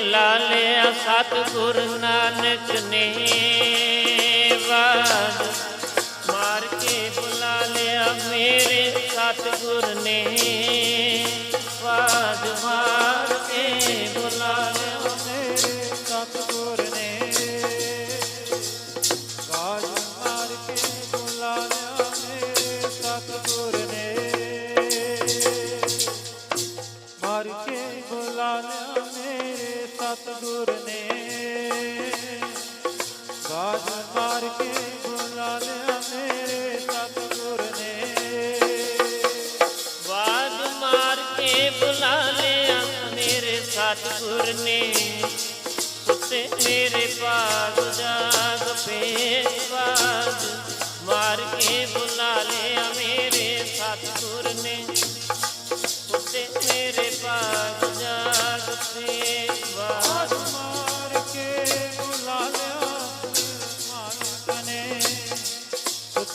ਬੁਲਾ ਲਿਆ ਸਤਿਗੁਰ ਨਾਨਕ ਨੇ ਵਾਦ ਮਾਰ ਕੇ ਬੁਲਾ ਲਿਆ ਮੇਰੇ ਸਤਿਗੁਰ ਨੇ ਵਾਦ ਮਾਰ ਕੇ ਬੁਲਾ ਮੇਰੇ ਸਤਿਗੁਰ ਨੇ ਕਾਜ ਮਾਰ ਕੇ ਬੁਲਾ ਮੇਰੇ ਸਤਿਗੁਰ ਨੇ ਮਾਰ ਕੇ ਬੁਲਾ ਲਿਆ ਸਤਿਗੁਰ ਨੇ ਕਾਜ ਮਾਰ ਕੇ ਬੁਲਾ ਲਿਆ ਮੇਰੇ ਸਤਿਗੁਰ ਨੇ। ਵਾਦ ਮਾਰ ਕੇ ਬੁਲਾ ਲਿਆ ਮੇਰੇ ਸਤਿਗੁਰ ਨੇ। ਸੁੱਤੇ ਮੇਰੇ ਪਾਸ ਜਾਗ